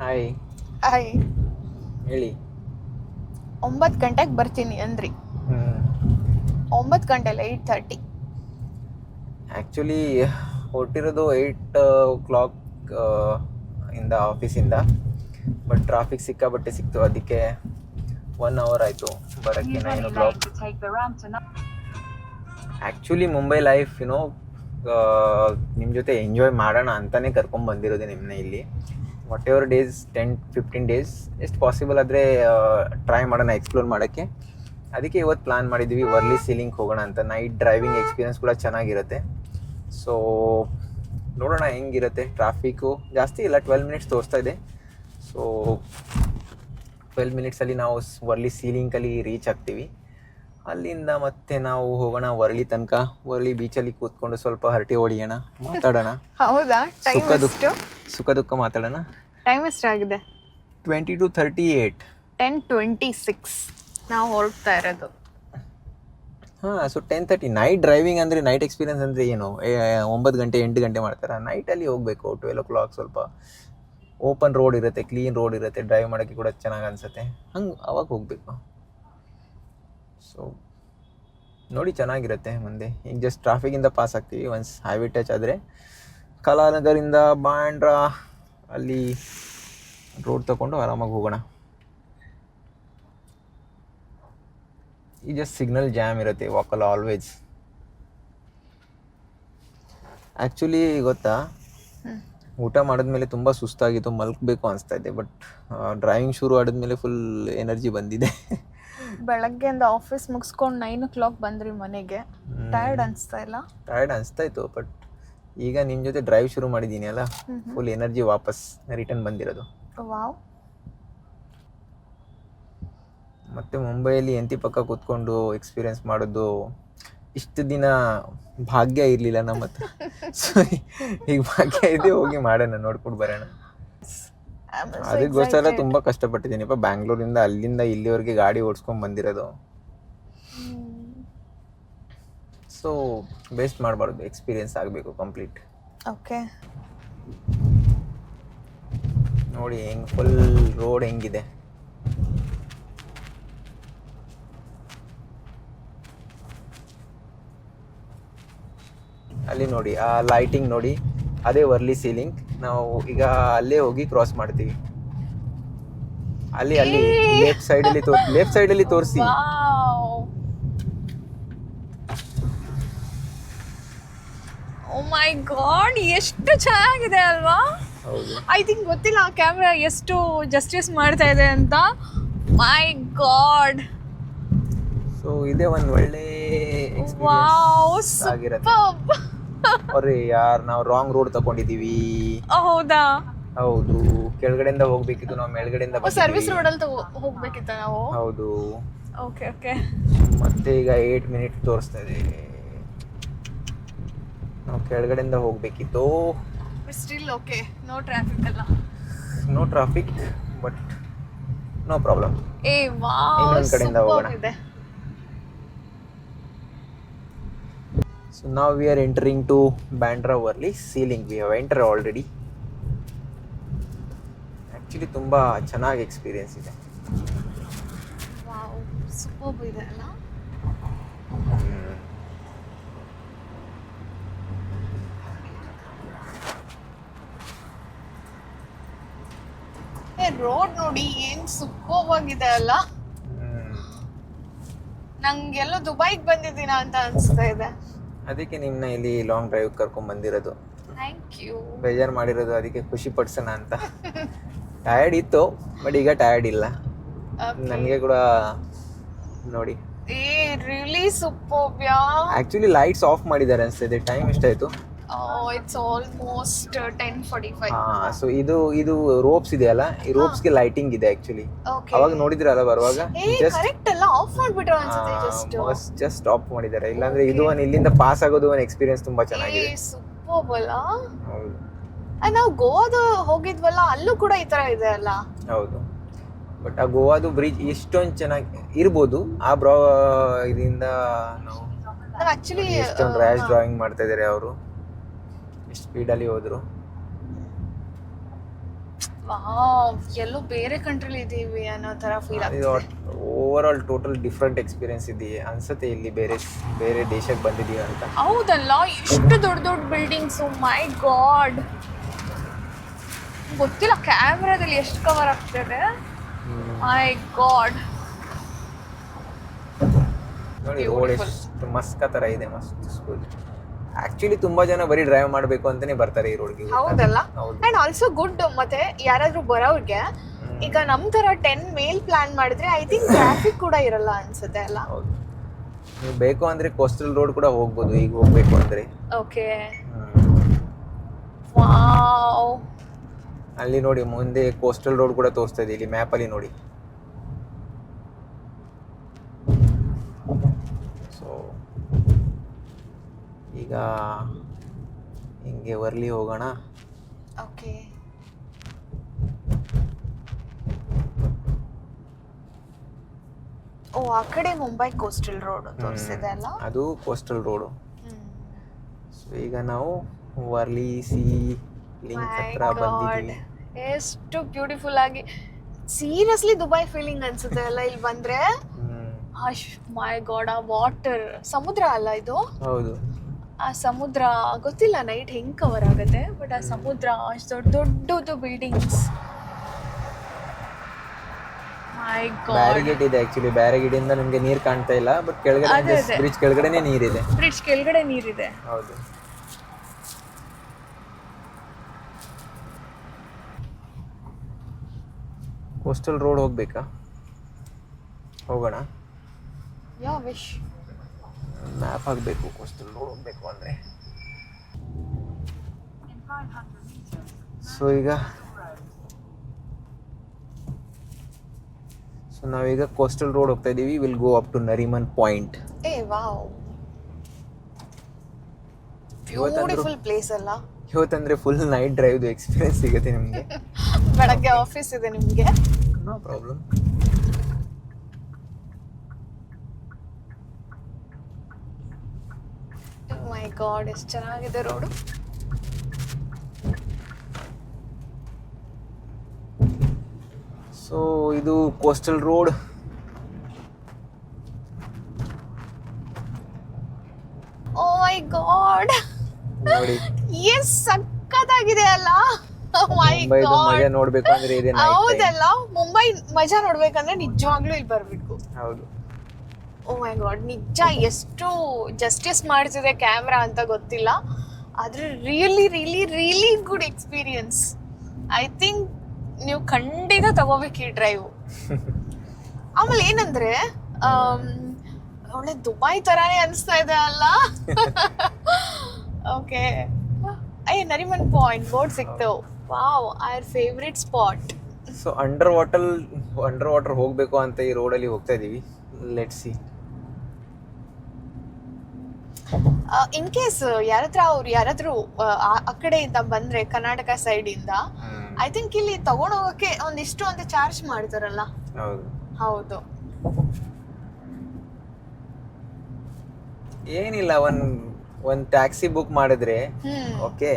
Hi hi ಹೇಳಿ. ಒಂಬತ್ತು ಗಂಟೆಗೆ ಬರ್ತೀನಿ ಅಂದ್ರಿ. ಒಂಬತ್ತು ಗಂಟೆಲ್ಲ ಏಯ್ಟ್ ತರ್ಟಿ ಆ್ಯಕ್ಚುಲಿ ಹೊರಟಿರೋದು ಏಯ್ಟ್ ಓ ಕ್ಲಾಕ್ ಇಂದ ಆಫೀಸಿಂದ ಬಟ್ ಟ್ರಾಫಿಕ್ ಸಿಕ್ಕಾಬಟ್ಟೆ ಸಿಕ್ತು. ಅದಕ್ಕೆ ಒನ್ ಅವರ್ ಆಯಿತು. ಬರೋಕ್ಕೆ nine o'clock actually Mumbai life you know ನಿಮ್ಮ ಜೊತೆ ಎಂಜಾಯ್ ಮಾಡೋಣ ಅಂತಲೇ ಕರ್ಕೊಂಡು ಬಂದಿರೋದು ನಿಮ್ಮನ್ನ ಇಲ್ಲಿ. Whatever days ten fifteen days ಎಷ್ಟು ಪಾಸಿಬಲ್ ಆದರೆ ಟ್ರೈ ಮಾಡೋಣ ಎಕ್ಸ್ಪ್ಲೋರ್ ಮಾಡೋಕ್ಕೆ. ಅದಕ್ಕೆ ಇವತ್ತು ಪ್ಲ್ಯಾನ್ ಮಾಡಿದ್ವಿ ವರ್ಲಿ ಸೀಲಿಂಗ್ ಹೋಗೋಣ ಅಂತ. ನೈಟ್ ಡ್ರೈವಿಂಗ್ ಎಕ್ಸ್ಪೀರಿಯನ್ಸ್ ಕೂಡ ಚೆನ್ನಾಗಿರುತ್ತೆ. ಸೊ ನೋಡೋಣ ಹೆಂಗಿರುತ್ತೆ ಟ್ರಾಫಿಕ್ಕು ಜಾಸ್ತಿ ಇಲ್ಲ ಟ್ವೆಲ್ ಮಿನಿಟ್ಸ್ ತೋರಿಸ್ತಾ ಇದೆ. ಸೊ ಟ್ವೆಲ್ ಮಿನಿಟ್ಸಲ್ಲಿ ನಾವು ವರ್ಲಿ ಸೀಲಿಂಗಲ್ಲಿ ರೀಚ್ ಆಗ್ತೀವಿ. ಅಲ್ಲಿಂದ ಮತ್ತೆ ನಾವು ಹೋಗೋಣ ವರ್ಲಿ ತನಕ. ವರ್ಲಿ ಬೀಚಲ್ಲಿ ಕೂತ್ಕೊಂಡು ಸ್ವಲ್ಪ ಹರಟಿ ಹೊಡಿಯೋಣ ಮಾತಾಡೋಣ. ಹೌದಾ? ಸುಖ ದುಃಖ ಮಾತಾಡೋಣ? ಟೈಮ್ ಎಷ್ಟಾಗಿದೆ twenty two thirty eight ten twenty six ನಾವು ಹೊರಡ್ತಾ ಇರೋದು. ಹಾಂ so ten thirty night driving ಅಂದರೆ ನೈಟ್ ಎಕ್ಸ್ಪೀರಿಯನ್ಸ್ ಅಂದರೆ ಏನು? ಒಂಬತ್ತು ಗಂಟೆ ಎಂಟು ಗಂಟೆ ಮಾಡ್ತಾರೆ? ನೈಟಲ್ಲಿ ಹೋಗಬೇಕು ಟ್ವೆಲ್ ಓ ಕ್ಲಾಕ್ ಸ್ವಲ್ಪ. ಓಪನ್ ರೋಡ್ ಇರುತ್ತೆ ಕ್ಲೀನ್ ರೋಡ್ ಇರುತ್ತೆ ಡ್ರೈವ್ ಮಾಡೋಕ್ಕೆ ಕೂಡ ಚೆನ್ನಾಗಿ ಅನಿಸುತ್ತೆ. ಹಂಗೆ ಅವಾಗ ಹೋಗಬೇಕು. ಸೊ ನೋಡಿ ಚೆನ್ನಾಗಿರುತ್ತೆ ಮುಂದೆ. ಈಗ ಜಸ್ಟ್ ಟ್ರಾಫಿಕಿಂದ ಪಾಸ್ ಆಗ್ತೀವಿ. ಒನ್ಸ್ ಹೈವೇ ಟಚ್ ಆದರೆ ಕಲಾನಗರಿಂದ ಬಾಂಡ್ರ ಅಲ್ಲಿ ರೋಡ್ ತಗೊಂಡು ಆರಾಮಾಗಿ ಹೋಗೋಣ. ಈ ಜಸ್ಟ್ ಸಿಗ್ನಲ್ ಜಾಮ್ ಇರುತ್ತೆ ವಾಕಲ್ ಆಲ್ವೇಸ್ ಆ್ಯಕ್ಚುಲಿ ಗೊತ್ತಾ. ಊಟ ಮಾಡಿದ್ಮೇಲೆ ತುಂಬ ಸುಸ್ತಾಗಿತ್ತು ಮಲ್ಕಬೇಕು ಅನಿಸ್ತಾ ಇದೆ ಬಟ್ ಡ್ರೈವಿಂಗ್ ಶುರು ಆಡಿದ್ಮೇಲೆ ಫುಲ್ ಎನರ್ಜಿ ಬಂದಿದೆ. ಬೆಳಗ್ಗೆಯಿಂದ ಆಫೀಸ್ ಮುಗಿಸ್ಕೊಂಡು ನೈನ್ ಓ ಕ್ಲಾಕ್ ಬಂದ್ರಿ ಮನೆಗೆ. ಟಯರ್ಡ್ ಅನಿಸ್ತಾ ಇಲ್ಲ? ಟಯರ್ಡ್ ಅನಿಸ್ತಾ ಇತ್ತು ಬಟ್ ಈಗ ನಿಮ್ ಜೊತೆ ಡ್ರೈವ್ ಶುರು ಮಾಡಿದೀನಿ ಅಲ್ಲ? ಫುಲ್ ಎನರ್ಜಿ ವಾಪಸ್ ರಿಟರ್ನ್ ಬಂದಿರೋದು. ವಾವ್. ಮತ್ತೆ ಮುಂಬೈಯಲ್ಲಿ ಎಂತಿ ಪಕ್ಕ ಕೂತ್ಕೊಂಡು ಎಕ್ಸ್ಪೀರಿಯನ್ಸ್ ಮಾಡೋದು ಇಷ್ಟು ದಿನ ಭಾಗ್ಯ ಇರಲಿಲ್ಲ ನಮ್ಮ ಹತ್ರ. ಸೊ ಈಗ ಭಾಗ್ಯ ಇದೆ ಹೋಗಿ ಮಾಡೋಣ ನೋಡ್ಕೊಂಡು ಬರೋಣ. ಅದಕ್ಕೋಸ್ಕರ ತುಂಬಾ ಕಷ್ಟಪಟ್ಟಿದ್ದೀನಿ. ಬ್ಯಾಂಗ್ಳೂರಿಂದ ಅಲ್ಲಿಂದ ಇಲ್ಲಿವರೆಗೆ ಗಾಡಿ ಓಡಿಸ್ಕೊಂಡು ಬಂದಿರೋದು. ಸೊ ವೇಸ್ಟ್ ಮಾಡಬಾರ್ದು ಎಕ್ಸ್ಪೀರಿಯನ್ಸ್ ಆಗಬೇಕು ಕಂಪ್ಲೀಟ್ ಓಕೆ ನೋಡಿ ಹೆಂಗೆ ಫುಲ್ ರೋಡ್ ಹೆಂಗಿದೆ. ಅಲ್ಲಿ ನೋಡಿ ಆ ಲೈಟಿಂಗ್ ನೋಡಿ ಅದೇ ವರ್ಲಿ ಸೀಲಿಂಗ್ ನಾವು ಈಗ ಅಲ್ಲೇ ಹೋಗಿ ಕ್ರಾಸ್ ಮಾಡ್ತೀವಿ. ಅಲ್ಲಿ ಅಲ್ಲಿ ಲೆಫ್ಟ್ ಸೈಡಲ್ಲಿ ತೋರ್ ಲೆಫ್ಟ್ ಸೈಡಲ್ಲಿ ತೋರಿಸಿ. ಓ ಮೈ ಗಾಡ್ ಎಷ್ಟು ಚೆನ್ನಾಗಿದೆ ಅಲ್ವಾ? ಐ ಥಿಂಕ್ ಗೊತ್ತಿಲ್ಲ ಆ ಕ್ಯಾಮ್ರಾ ಎಷ್ಟು ಜಸ್ಟಿಸ್ ಮಾಡ್ತಾ ಇದೆ ಅಂತ. ಮೈ ಗಾಡ್ ಸೊ ಇದೇ ಒಂದು ಒಳ್ಳೆ ಅವ್ರಿ ಯಾರ್ ನಾವು ರಾಂಗ್ ರೋಡ್ ತಗೊಂಡಿದೀವಿ ಹೌದಾ? ಹೌದು ಕೆಳಗಡೆಯಿಂದ ಹೋಗ್ಬೇಕಿತ್ತು ನಾವು ಮೇಲ್ಗಡೆಯಿಂದ ಸರ್ವಿಸ್ ರೋಡ್ ಅಲ್ಲಿ ಹೋಗ್ಬೇಕಿತ್ತ ನಾವು? ಹೌದು. ಓಕೆ ಓಕೆ ಮತ್ತೆ ಈಗ ಏಟ್ ಮಿನಿಟ್ ತೋರಿಸ್ತಾ ಇದೆ. ನಾವು ಕೆಳಗಡೆಯಿಂದ ಹೋಗಬೇಕಿತ್ತು. ಸ್ಟಿಲ್ ಓಕೆ ನೋ ಟ್ರಾಫಿಕ್ ಅಲ್ಲ. No traffic but no problem ಏ ವಾವ್ ಇನ್ನೊಂದು ಕಡೆಯಿಂದ ಹೋಗೋಣ. ಇದೆ ಸೊ ನಾವು we are entering to Bandra Worli sea link we have enter already actually ತುಂಬ ಚೆನ್ನಾಗಿ ಎಕ್ಸ್ಪೀರಿಯನ್ಸ್ ಇದೆ. ವಾವ್ ಸೂಪರ್ಬ್ ಇದೆ ಅಲ್ಲ? ಏ ರೋಡ್ ನೋಡಿ ಏನ್ ಸೂಪರ್ ಆಗಿದೆ ಅಲ್ಲ. ನಂಗೆಲ್ಲೋ ದುಬೈಗೆ ಬಂದಿದ್ದೀನ ಅಂತ ಅನ್ಸ್ತಾ ಇದೆ. ಅದಕ್ಕೆ ನಿಮ್ನ ಇಲ್ಲಿ ಲಾಂಗ್ ಡ್ರೈವ್ ಕರ್ಕೊಂಡ್ ಬಂದಿರೋದು. ಥ್ಯಾಂಕ್ ಯು ಬೇಜಾರ್ ಮಾಡಿರೋದು ಅದಕ್ಕೆ ಖುಷಿ ಪಡ್ಸೋಣ ಅಂತ. ಟಯರ್ಡ್ ಇತ್ತು ಬಟ್ ಈಗ ಟಯರ್ಡ್ ಇಲ್ಲ. ನನಗೆ ಕೂಡ ನೋಡಿ. ಏ release super yeah? Actually lights off ಮಾಡಿದ್ದಾರೆ ಅನ್ಸ್ತಿದೆ ಟೈಮ್ ಎಷ್ಟಾಯ್ತು? It's almost ten forty five so ಇದು ಇದು ರೋಪ್ಸ್ ಇದೆಯಲ್ಲ? ಈ ರೋಪ್ಸ್ಗೆ ಲೈಟಿಂಗ್ ಇದೆ ಆಕ್ಚುಲಿ ಅವಾಗ ನೋಡಿದ್ರಲ್ಲ ಬರುವಾಗ ಕರೆಕ್ಟ್ ಅಲ್ಲ ಆಫ್ ಮಾಡ್ಬಿಟ್ರು ಅನ್ಸುತ್ತೆ ಜಸ್ಟ್ ಜಸ್ಟ್ ಆಫ್ ಮಾಡಿದ್ದಾರೆ. ಇಲ್ಲಾಂದ್ರೆ ಇದು ಒಂದು ಇಲ್ಲಿಂದ ಪಾಸ್ ಆಗೋದು ಒಂದು ಎಕ್ಸ್ಪೀರಿಯನ್ಸ್ ತುಂಬಾ ಚೆನ್ನಾಗಿದೆ. ಸೂಪರ್ ಅಲ್ಲ. ನಾವು ಗೋವಾದ ಹೋಗಿದ್ವಲ್ಲ ಅಲ್ಲೂ ಕೂಡ ಈ ತರ ಇದೆ ಅಲ್ಲ? ಹೌದು. ಬಟ್ ಆ ಗೋವಾದು ಬ್ರಿಡ್ಜ್ ಇಷ್ಟೊಂದು ಚೆನ್ನಾಗಿ ಇರ್ಬೋದು. ಆ ಬ್ರಾ ಇದರಿಂದ ನಾವು ಆಕ್ಚುಲಿ ಎಷ್ಟೊಂದು ರ್ಯಾಶ್ ಡ್ರಾಯಿಂಗ್ ಮಾಡ್ತಾ ಇದ್ದಾರೆ ಅವರು. ಸ್ಪೀಡಲ್ಲಿ ಹೋದ್ರು. ವಾವ್ ಎಲ್ಲೋ ಬೇರೆ ಕಂಟ್ರಿಲಿ ಇದ್ದೀವಿ ಅನ್ನೋ ತರ ಫೀಲ್ ಇದು ಆಗ್ತಿದೆ. Overall total different experience ಇದೆಯೇ? ಅನ್ಸುತ್ತೆ ಇಲ್ಲಿ ಬೇರೆ ಬೇರೆ ದೇಶಕ್ಕೆ ಬಂದಿದ್ದೀವಿ ಅಂತ. ಹೌದಲ್ಲ ಎಷ್ಟು ದೊಡ್ಡ ದೊಡ್ಡ ಬಿಲ್ಡಿಂಗ್ಸ್ ಮೈ ಗಾಡ್ ಗೊತ್ತಿಲ್ಲ ಕ್ಯಾಮ್ರಾದಲ್ಲಿ ಎಷ್ಟು ಕವರ್ ಆಗ್ತಿದೆ? ಮೈ ಗಾಡ್ ನೋಡಿ ರೋಡ್ Beautiful. ಎಷ್ಟು ಮಸ್ಕ ತರ ಇದೆ ಮಸ್ತ್ ಸ್ಕೂಲ್ ಆಕ್ಚುಲಿ ತುಂಬಾ ಜನ ಬರೀ ಡ್ರೈವ್ ಮಾಡಬೇಕು ಅಂತಾನೆ ಬರ್ತಾರೆ ಈ ರೋಡ್ಗೆ ಹೌದಲ್ಲ? ಹೌದು. ಅಂಡ್ ಆಲ್ಸೋ ಗುಡ್ ಮತ್ತೆ ಯಾರಾದ್ರೂ ಬರೋರ್ಗೆ ಈಗ ನಮ್ ತರ ಟೆನ್ ಮೇಲ್ ಪ್ಲಾನ್ ಮಾಡಿದ್ರೆ ಐ ಥಿಂಕ್ ಟ್ರಾಫಿಕ್ ಕೂಡ ಇರಲ್ಲ ಅನ್ಸುತ್ತೆ ಅಲ್ಲ? ಹೌದು. ನೀವು ಬೇಕು ಅಂದ್ರೆ ಕೋಸ್ಟಲ್ ರೋಡ್ ಕೂಡ ಹೋಗ್ಬೋದು ಈಗ ಹೋಗ್ಬೇಕು ಅಂದ್ರೆ. ಓಕೆ. ವಾವ್ ಅಲ್ಲಿ ನೋಡಿ ಮುಂದೆ ಕೋಸ್ಟಲ್ ರೋಡ್ ಕೂಡ ತೋರಿಸ್ತಾ ಇದೆ ಇಲ್ಲಿ ಮ್ಯಾಪ್ ಅಲ್ಲಿ ನೋಡಿ ಸೊ ಈಗ ಹಿಂಗೆ ವರ್ಲಿ ಹೋಗೋಣ. ಓಕೆ. ಓ ಆ ಕಡೆ ಮುಂಬೈ ಕೋಸ್ಟಲ್ ರೋಡ್ ತೋರಿಸಿದೆ ಅಲ್ಲ? ಅದು ಕೋಸ್ಟಲ್ ರೋಡು. ಸೊ ಈಗ ನಾವು ವರ್ಲಿ ಸಿ ಲಿಂಕ್ ಹತ್ರ. ಬಂದಿದ್ದೀವಿ ಎಷ್ಟು ಬ್ಯೂಟಿಫುಲ್ ಆಗಿ. ಸೀರಿಯಸ್ಲಿ ದುಬೈ ಫೀಲಿಂಗ್ ಅನ್ಸುತ್ತೆ ಅಲ್ಲ ಇಲ್ಲಿ ಬಂದ್ರೆ? ಮೈ ಗಾಡ್ ಆ ವಾಟರ್ ಸಮುದ್ರ ಅಲ್ಲ ಇದು? ಹೌದು. ಆ ಸಮುದ್ರ ಗೊತ್ತಿಲ್ಲ ನೈಟ್ ಹೆಂಗ್ ಕವರ್ ಆಗುತ್ತೆ ಬಟ್ ಆ ಸಮುದ್ರ ಅಷ್ಟು ದೊಡ್ಡ ದೊಡ್ಡದು ಬಿಲ್ಡಿಂಗ್ಸ್ ಬ್ಯಾರಿಗೇಟ್ ಇದೆ ಆಕ್ಚುಲಿ ಬ್ಯಾರಿಗೇಟ್ ಇಂದ ನಿಮ್ಗೆ ನೀರು ಕಾಣ್ತಾ ಇಲ್ಲ ಬಟ್ ಕೆಳಗಡೆ. ಬ್ರಿಡ್ಜ್ ಕೆಳಗಡೆನೆ ನೀರಿದೆ. ಬ್ರಿಡ್ಜ್ ಕೆಳಗಡೆ ನೀರಿದೆ. ಹೌದು. ಕೋಸ್ಟಲ್ ರೋಡ್ ಹೋಗ್ಬೇಕಾ? ಹೋಗೋಣ. ಯಾ ವಿಶ್ ಮ್ಯಾಪ್ ಹಾಕಬೇಕು ಕೋಸ್ಟಲ್ ರೋಡ್ ಹೋಗ್ಬೇಕು ಅಂದ್ರೆ. ಸೊ ಈಗ ಸೊ ನಾವೀಗ ಕೋಸ್ಟಲ್ ರೋಡ್ ಹೋಗ್ತಾ ಇದ್ದೀವಿ will go up to Nariman Point ಏ ವಾವ್. ಬ್ಯೂಟಿಫುಲ್ ಪ್ಲೇಸ್ ಅಲ್ಲ. ಇವತ್ತಂದ್ರೆ ಫುಲ್ ನೈಟ್ ಡ್ರೈವ್ದು ಎಕ್ಸ್ಪೀರಿಯನ್ಸ್ ಸಿಗುತ್ತೆ ನಿಮಗೆ. ಬೆಳಗ್ಗೆ ಆಫೀಸ್ ಇದೆ ನಿಮಗೆ. ನೋ ಪ್ರಾಬ್ಲಮ್ ಮೈ ಗಾಡ್ ಎಷ್ಟು ಚೆನ್ನಾಗಿದೆ ರೋಡು ಸೊ ಇದು coastal road oh my god yes ಸಕ್ಕತ್ತಾಗಿದೆ ಅಲ್ಲ. Oh ನೋಡ್ಬೇಕು ಅಂದ್ರೆ ಹೌದಲ್ಲ ಮುಂಬೈ ಮಜಾ ನೋಡ್ಬೇಕಂದ್ರೆ ನಿಜವಾಗ್ಲೂ ಇಲ್ಲಿ ಬರ್ಬೇಕು. ಹೌದು. ಓ ಮೈ ಗಾಡ್ ನಿಜ ಎಷ್ಟು ಜಸ್ಟಿಸ್ ಮಾಡ್ತಿದೆ ಕ್ಯಾಮ್ರಾ ಅಂತ ಗೊತ್ತಿಲ್ಲ. ಆದ್ರೆ really really really good experience I think ನೀವು ಖಂಡಿತ ತಗೋಬೇಕು ಈ ಡ್ರೈವ್ ಆಮೇಲೆ ಏನಂದ್ರೆ ಆಮ್, ಒಳ್ಳೆ ದುಬೈ ತರಾನೇ ಅನಿಸ್ತಾ ಇದೆ ಅಲ್ಲ? ಓಕೆ ಅಯ್ಯ ನರಿಮನ್ ಪಾಯಿಂಟ್ ಬೋಟ್ ಸಿಕ್ತು. Wow our favourite spot so underwater underwater ಹೋಗಬೇಕು ಅಂತ ಈ ರೋಡಲ್ಲಿ ಹೋಗ್ತಾ ಇದ್ದೀವಿ ಲೆಟ್ ಸಿ ಇನ್ ಕೇಸ್ ಯಾರತ್ರ ಅವ್ರು ಯಾರಾದ್ರೂ ಆ, ಕಡೆಯಿಂದ ಬಂದ್ರೆ ಕರ್ನಾಟಕ ಸೈಡ್ ಇಂದ ಐ ಥಿಂಕ್ ಇಲ್ಲಿ ತಗೊಂಡ್ ಹೋಗಕ್ಕೆ ಒಂದಿಷ್ಟು ಅಂತ ಚಾರ್ಜ್ ಮಾಡ್ತಾರಲ್ಲ? ಹೌದು. ಏನಿಲ್ಲ ಒಂದ್ ಒಂದ್ ಟ್ಯಾಕ್ಸಿ ಬುಕ್ ಮಾಡಿದ್ರೆ ಓಕೆ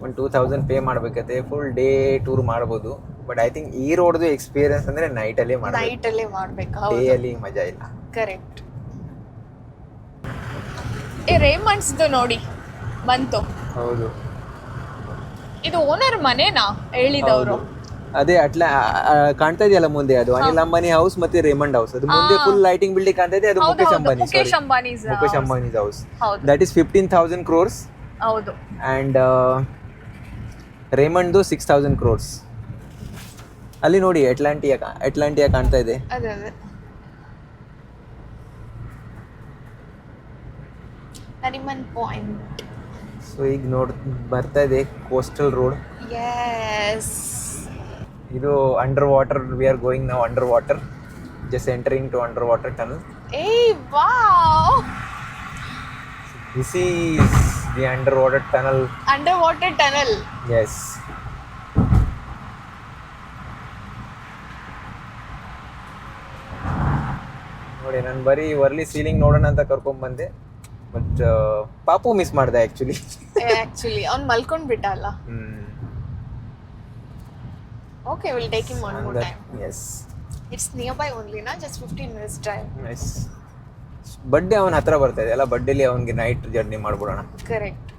ಒಂದು ಟೂ ತೌಸಂಡ್ ಪೇ ಮಾಡ್ಬೇಕತ್ತೆ ಫುಲ್ ಡೇ ಟೂರ್ ಮಾಡ್ಬೋದು. ಬಟ್ ಐ ಥಿಂಕ್ ಈ ರೋಡ್ದು ಎಕ್ಸ್ಪೀರಿಯನ್ಸ್ ಅಂದ್ರೆ ನೈಟ್ ಅಲ್ಲಿ ಮಾಡ್ಬೇಕು. ನೈಟ್ ಅಲ್ಲೇ ಮಾಡ್ಬೇಕು ಡೇ ಅಲ್ಲಿ ಮಜಾ ಇಲ್ಲ. ಕರೆಕ್ಟ್ ಏ ರೇಮಂಡ್ಸ್ದು ನೋಡಿ ಬಂತು. ಹೌದು. ಇದು ಓನರ್ ಮನೆನಾ? ಹೇಳಿದವರು. ಅದೇ ಅಟ್ಲ ಕಾಣ್ತಾ ಇದೆಯಲ್ಲ ಮುಂದೆ ಅದು ಅನಿಲ್ ಅಂಬಾನಿ ಹೌಸ್ ಮತ್ತೆ ರೇಮಂಡ್ ಹೌಸ್ ಅದು ಮುಂದೆ ಫುಲ್ ಲೈಟಿಂಗ್ ಬಿಲ್ಡಿಂಗ್ ಕಾಣ್ತಾ ಇದೆ ಅದು ಮುಖೇಶ್ ಹೌದು. Ambani Mukesh Ambani Mukesh Ambani's house that is fifteen thousand crores ಹೌದು. ಅಂಡ್ ರೇಮಂಡ್ದು ಸಿಕ್ಸ್ ಥೌಸಂಡ್ ಕ್ರೋರ್ಸ್ ಅಲ್ಲಿ ನೋಡಿ ಅಟ್ಲಾಂಟಿಯಾ ಅಟ್ಲಾಂಟಿಯಾ ಕಾಣ್ತಾ ಇದೆ. ಅದೇ ಅದೇ. ನರಿಮನ್ ಪಾಯಿಂಟ್ ಸೊ ಈಗ ನೋಡ್ ಬರ್ತಾ ಇದೆ ಕೋಸ್ಟಲ್ ರೋಡ್ ಎಸ್ ಇದು under water we are going ನಾವು underwater just entering to underwater tunnel ಏ wow this is the underwater tunnel underwater tunnel yes ನೋಡಿ ನಾನು ಬರೀ ವರ್ಲಿ ಸೀಲಿಂಗ್ ನೋಡೋಣ ಅಂತ ಕರ್ಕೊಂಡ್ ಬಂದೆ. ಬಟ್ ಪಾಪು ಮಿಸ್ ಮಾಡ್ದೆ ಆಕ್ಚುಲಿ ಆಕ್ಚುಲಿ ಅವ್ನ್ ಮಲ್ಕೊಂಡ್ ಬಿಟ್ಟ ಅಲ್ಲ Okay, we'll take him one more time. Yes nearby only ನಾ ಜಸ್ಟ್ 15 ಮಿನಿಟ್ಸ್ drive. ಎಸ್ ಬಡ್ಡೆ ಅವನ ಹತ್ರ ಬರ್ತಾ ಇದೆ ಅಲ್ಲ? ಬಡ್ಡೆಲಿ ಅವನಿಗೆ ನೈಟ್ ಜರ್ನಿ ಮಾಡ್ಬಿಡೋಣ. Correct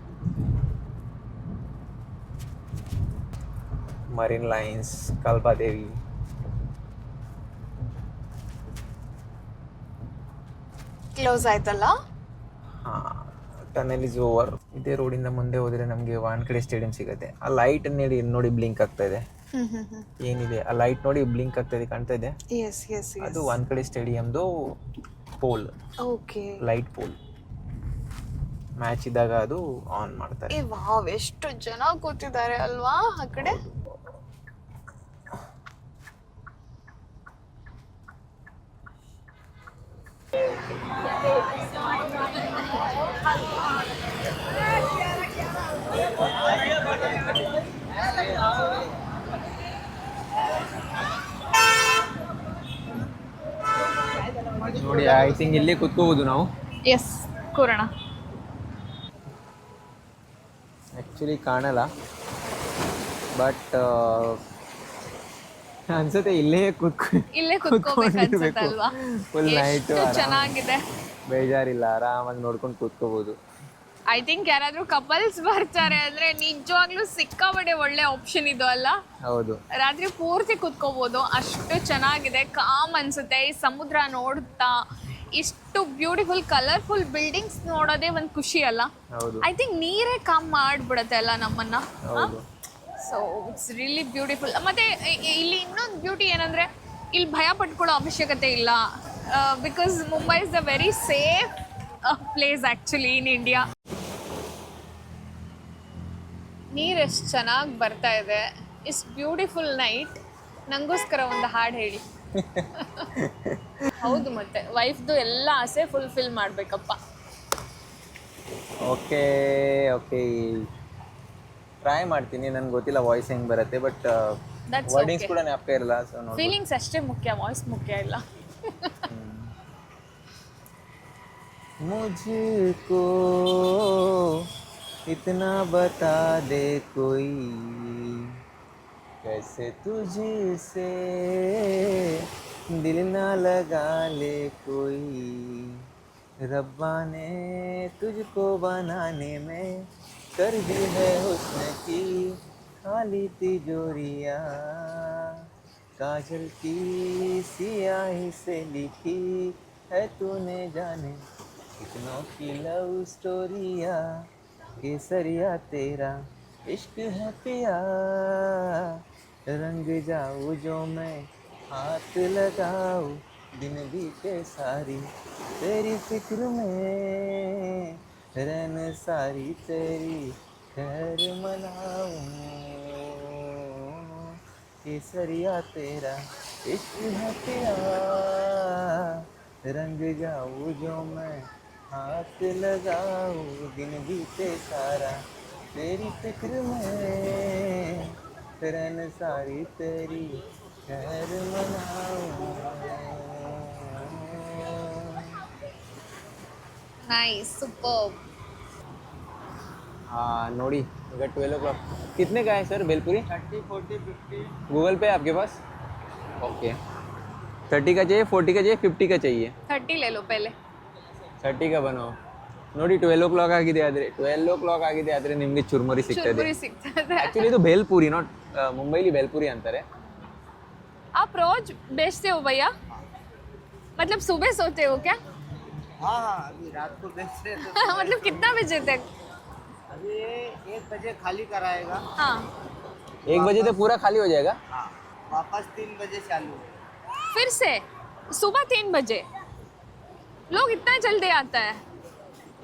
marine lines Kalbadevi close ಆಯ್ತಲ್ಲ? ಟನಲ್ ಇಸ್ ಓವರ್ ಇದೇ ರೋಡಿಂದ ಮುಂದೆ ಹೋದ್ರೆ ನಮಗೆ ವಾನ್ಕಡೆ ಸ್ಟೇಡಿಯಂ ಸಿಗುತ್ತೆ. ಆ ಲೈಟ್ ನೋಡಿ ನೋಡಿ ಬ್ಲಿಂಕ್ ಆಗ್ತಾ ಇದೆ. ಏನಿದೆ? ಆ ಲೈಟ್ ನೋಡಿ ಬ್ಲಿಂಕ್ ಆಗ್ತಾ ಇದೆ ಕಾಣ್ತಾ ಇದೆ? ಎಸ್ ಎಸ್ ಎಸ್ ಅದು Wankhede ಸ್ಟೇಡಿಯಂದು pole okay light pole match ಇದ್ದಾಗ ಅದು ಆನ್ ಮಾಡ್ತಾರೆ. ವಾವ್ ಎಷ್ಟು ಜನ ಕೂತಿದ್ದಾರೆ ಅಲ್ವಾ ಆ ಕಡೆ? ನೋಡಿ ಐ ಥಿಂಕ್ ಇಲ್ಲಿ ಕುತ್ಕೋಬಹುದು ನಾವು. ಎಸ್ ಕೂರೋಣ. ಆ್ಯಕ್ಚುಲಿ ಕಾಣಲ್ಲ. ಬಟ್ ಅನ್ಸುತ್ತೆ ಇಲ್ಲೇ ಕುತ್ಕೊ ಇಲ್ಲೇ ಕುತ್ಕೋಬೇಕು ಅಲ್ವಾ? ಫುಲ್ ನೈಟ್ ಚೆನ್ನಾಗಿದೆ. ಬೇಜಾರಿಲ್ಲ ಆರಾಮಾಗಿ ನೋಡ್ಕೊಂಡು ಕೂತ್ಕೋಬಹುದು ಐ ಥಿಂಕ್ ಯಾರಾದ್ರೂ ಕಪಲ್ಸ್ ಬರ್ತಾರೆ ಅಂದ್ರೆ ನಿಜವಾಗ್ಲೂ ಸಿಕ್ಕಾಬಡೆ ಒಳ್ಳೆ ಆಪ್ಷನ್ ಇದು ಅಲ್ಲ? ಹೌದು. ರಾತ್ರಿ ಪೂರ್ತಿ ಕುತ್ಕೋಬಹುದು ಅಷ್ಟು ಚೆನ್ನಾಗಿದೆ ಕಾಮ್ ಅನ್ಸುತ್ತೆ ಈ ಸಮುದ್ರ ನೋಡ್ತಾ ಇಷ್ಟು ಬ್ಯೂಟಿಫುಲ್ ಕಲರ್ಫುಲ್ ಬಿಲ್ಡಿಂಗ್ಸ್ ನೋಡೋದೇ ಒಂದು ಖುಷಿ ಅಲ್ಲ? ಐ ಥಿಂಕ್ ನೀರೇ ಕಾಮ್ ಮಾಡ್ಬಿಡತ್ತೆ ಅಲ್ಲ ನಮ್ಮನ್ನ? ಸೊ ಇಟ್ಸ್ ರಿಯಲಿ ಬ್ಯೂಟಿಫುಲ್ ಮತ್ತೆ ಇಲ್ಲಿ ಇನ್ನೊಂದು ಬ್ಯೂಟಿ ಏನಂದ್ರೆ ಇಲ್ಲಿ ಭಯ ಪಟ್ಕೊಳ್ಳೋ ಅವಶ್ಯಕತೆ ಇಲ್ಲ. Because Mumbai is the very safe place actually in India ನೀರು ಎಷ್ಟು ಚೆನ್ನಾಗಿ ಬರ್ತಾ ಇದೆ. ಇಟ್ಸ್ ಬ್ಯೂಟಿಫುಲ್ ನೈಟ್ ನಂಗೋಸ್ಕರ ಒಂದು ಹಾಡು ಹೇಳಿ. ಹೌದು ಮತ್ತೆ ವೈಫ್ದು ಎಲ್ಲ ಆಸೆ ಫುಲ್ಫಿಲ್ ಮಾಡಬೇಕಪ್ಪ. ಓಕೆ ಓಕೆ ಟ್ರೈ ಮಾಡ್ತೀನಿ ನನ್ಗೆ ಗೊತ್ತಿಲ್ಲ ವಾಯ್ಸ್ ಹೆಂಗ್ ಬರುತ್ತೆ ಬಟ್ That's ವರ್ಡಿಂಗ್ಸ್ okay. ಕೂಡ ಜ್ಞಾಪಕ ಇರಲ್ಲ ಸೊ ನೋಡಿ ಫೀಲಿಂಗ್ಸ್ ಅಷ್ಟೇ ಮುಖ್ಯ ವಾಯ್ಸ್ ಮುಖ್ಯ ಇಲ್ಲ मुझको इतना बता दे कोई कैसे तुझसे दिल ना लगा ले कोई रब्बा ने तुझको बनाने में कर दी है हुस्न की खाली तिजोरिया। काजल की सियाही से लिखी है तूने जाने कितनों की लव स्टोरिया। केसरिया तेरा इश्क है पिया। रंग जाऊँ जो मैं हाथ लगाऊँ दिन बीते सारी तेरी फ़िक्र में। रन सारी तेरी खैर मनाऊँ। केसरिया तेरा, इश्क है पिया रंग जाऊँ जो मैं हाथ लगाऊँ, दिन बीते सारा तेरी फ़िक्र में। रन सारी तेरी खैर मनाऊँ। ನೈಸ್ ಸೂಪರ್ हाँ नोड़ी अगर ट्वेल्व ओ क्लॉक कितने का है sir bhelpuri thirty forty fifty Google pay है आपके पास ओके थर्टी का चाहिए फोर्टी का चाहिए फिफ्टी का चाहिए ಥರ್ಟಿ ಲೇ ಲೋ ಪೆಲೆ ಥರ್ಟಿ ಕ ಬನೋ ನೋಡಿ ಟ್ವೆಲ್ ಓ ಕ್ಲಾಕ್ ಆಗಿದೆ ಆದರೆ ಟ್ವೆಲ್ ಓ ಕ್ಲಾಕ್ ಆಗಿದೆ ಆದರೆ ನಿಮಗೆ ಚುರ್ಮುರಿ ಸಿಗ್ತದೆ ಚುರ್ಮುರಿ ಸಿಗ್ತದೆ ಆ್ಯಕ್ಚುಲಿ ಇದು ಬೇಲ್ಪುರಿ ನಾಟ್ ಮುಂಬೈಲಿ ಬೇಲ್ಪುರಿ ಅಂತಾರೆ आप रोज बेचते हो भैया मतलब सुबह सोते हो क्या हाँ हाँ अभी रात को बेच रहे तो मतलब कितना बजे तक? अभी एक बजे खाली कराएगा। हाँ। एक बजे तक पूरा खाली हो जाएगा? हाँ वापस तीन बजे चालू फिर से? सुबह तीन बजे? लोग इतना जल्दी आता है।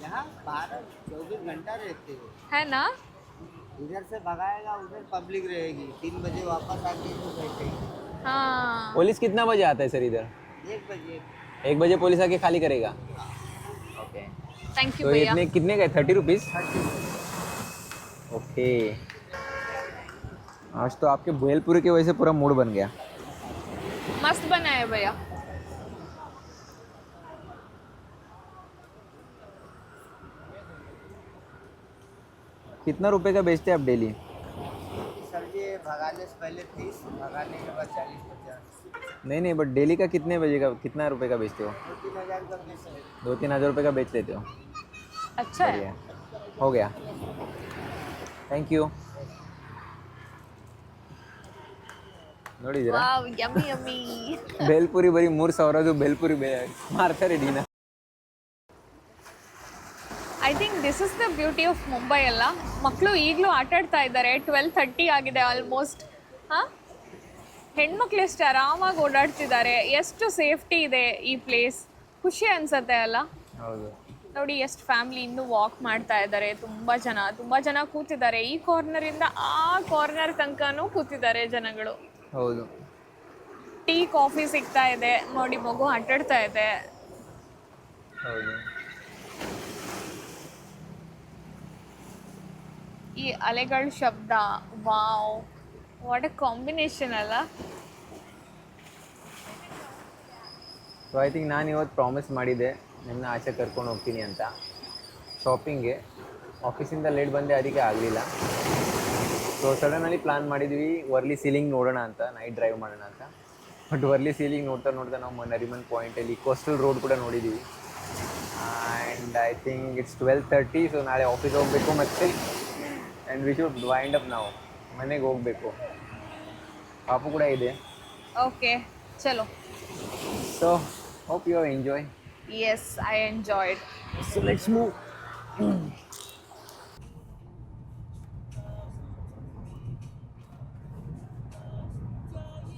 यहाँ बारह चौबीस घंटा रहते हो। है ना? इधर से भगाएगा उधर पब्लिक रहेगी। तीन बजे वापस आके इधर बैठेगी। हाँ। पुलिस कितना बजे आता है सर इधर? एक बजे। एक बजे पुलिस आके खाली करेगा। ओके थैंक यू तो भैया। इतने कितने का थर्टी रुपीज़ ओके आज तो आपके भेलपुरी की वजह से पूरा मूड बन गया। मस्त बना है भैया। कितना रुपए का बेचते हैं आप डेली सर ये भगाने से पहले तीस भगाने के बाद चालीस नहीं नहीं बट डेली का कितने बजे का कितना रुपए का बेचते हो दो तीन हजार का बीस है दो तीन हज़ार रुपये का बेच लेते हो अच्छा है बढ़िया हो गया ಥ್ಯಾಂಕ್ ಯು ನೋಡಿದ್ದೀರಾ ವಾವ್ ಯಮ್ಮಿ ಯಮ್ಮಿ ಬೇಲ್ಪುರಿ ಬರೀ ಮೂರು ಸಾವಿರದು ಬೇಲ್ಪುರಿ ಬೇ ಮಾರ್ತಾರೆ ಡೀನ I think this is the beauty of Mumbai ಅಲ್ಲ ಮಕ್ಕಳು ಈಗಲೂ ಆಟಾಡ್ತಾ ಇದ್ದಾರೆ ಟ್ವೆಲ್ ಥರ್ಟಿ ಆಗಿದೆ ಆಲ್ಮೋಸ್ಟ್ ಹಾಂ ಹೆಣ್ಮಕ್ಳು ಎಷ್ಟು ಆರಾಮಾಗಿ ಓಡಾಡ್ತಿದ್ದಾರೆ ಎಷ್ಟು ಸೇಫ್ಟಿ ಇದೆ ಈ ಪ್ಲೇಸ್ ಖುಷಿ ಅನ್ಸತ್ತೆ ಅಲ್ಲ? ಹೌದು. ನೋಡಿ ಎಷ್ಟು ಫ್ಯಾಮಿಲಿ ಇನ್ನೂ ವಾಕ್ ಮಾಡ್ತಾ ಇದ್ದಾರೆ ತುಂಬ ಜನ ತುಂಬ ಜನ ಕೂತಿದ್ದಾರೆ. ಈ ಕಾರ್ನರಿಂದ ಆ ಕಾರ್ನರ್ ತನಕನೂ ಕೂತಿದ್ದಾರೆ ಜನಗಳು. ಹೌದು. ಟೀ ಕಾಫಿ ಸಿಗ್ತಾ ಇದೆ. ನೋಡಿ ಮಗು ಆಟಾಡ್ತಾ ಇದೆ. ಹೌದು. ಈ ಅಲೆಗಳ ಶಬ್ದ ವಾವ್. ವಾಟ್ ಎ ಕಾಂಬಿನೇಷನ್ ಅಲ್ಲ? ಸೊ ಐ ಥಿಂಕ್ ನಾನು ಇವತ್ತು ಪ್ರಾಮಿಸ್ ಮಾಡಿದ್ದೆ ನಿಮ್ಮನ್ನ ಆಚೆ ಕರ್ಕೊಂಡು ಹೋಗ್ತೀನಿ ಅಂತ. ಶಾಪಿಂಗ್ಗೆ ಆಫೀಸಿಂದ ಲೇಟ್ ಬಂದೆ ಅದಕ್ಕೆ ಆಗಲಿಲ್ಲ. ಸೊ ಸಡನಲ್ಲಿ ಪ್ಲ್ಯಾನ್ ಮಾಡಿದ್ವಿ ವರ್ಲಿ ಸೀಲಿಂಗ್ ನೋಡೋಣ ಅಂತ ನೈಟ್ ಡ್ರೈವ್ ಮಾಡೋಣ ಅಂತ. ಬಟ್ ವರ್ಲಿ ಸೀಲಿಂಗ್ ನೋಡ್ತಾ ನೋಡ್ತಾ ನಾವು ನರಿಮನ್ ಪಾಯಿಂಟಲ್ಲಿ ಕೋಸ್ಟಲ್ ರೋಡ್ ಕೂಡ ನೋಡಿದ್ದೀವಿ and I think it's twelve thirty so ನಾಳೆ ಆಫೀಸ್ ಹೋಗಬೇಕು ಮತ್ತೆ and we should wind up ನಾವು ಮನೆಗೆ ಹೋಗಬೇಕು. ಪಾಪು ಕೂಡ ಇದೆ. ಓಕೆ ಚಲೋ. So hope you enjoy as I enjoyed So let's move.